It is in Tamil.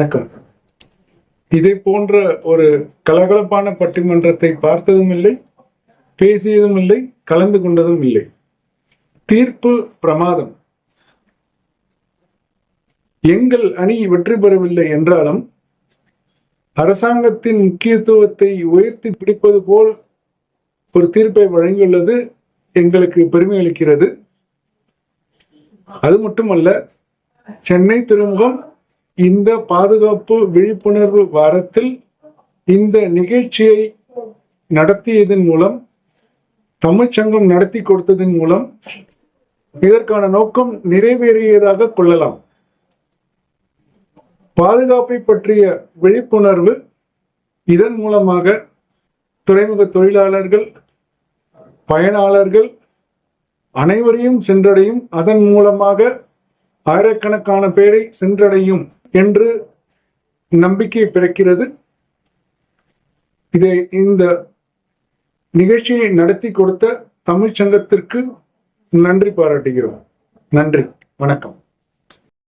வணக்கம். இதே போன்ற ஒரு கலகலப்பான பட்டிமன்றத்தை பார்த்ததும் இல்லை பேசியதும் இல்லை கலந்து கொண்டதும் இல்லை. தீர்ப்பு பிரமாதம். எங்கள் அணி வெற்றி பெறவில்லை என்றாலும் அரசாங்கத்தின் முக்கியத்துவத்தை உயர்த்தி பிடிப்பது போல் ஒரு தீர்ப்பை வழங்கியுள்ளது எங்களுக்கு பெருமை அளிக்கிறது. அது மட்டுமல்ல சென்னை துறைமுகம் இந்த பாதுகாப்பு விழிப்புணர்வு வாரத்தில் இந்த நிகழ்ச்சியை நடத்தியதன் மூலம் தமிழ்ச்சங்கம் நடத்தி கொடுத்ததன் மூலம் இதற்கான நோக்கம் நிறைவேறியதாக கொள்ளலாம். பாதுகாப்பை பற்றிய விழிப்புணர்வு இதன் மூலமாக துறைமுக தொழிலாளர்கள் பயனாளர்கள் அனைவரையும் சென்றடையும். அதன் மூலமாக ஆயிரக்கணக்கான பேரை சென்றடையும். என்று நம்பிக்கை பிறக்கிறது. இதை இந்த நிகழ்ச்சியை நடத்தி கொடுத்த தமிழ்ச்சங்கத்திற்கு நன்றி பாராட்டுகிறோம். நன்றி. வணக்கம்.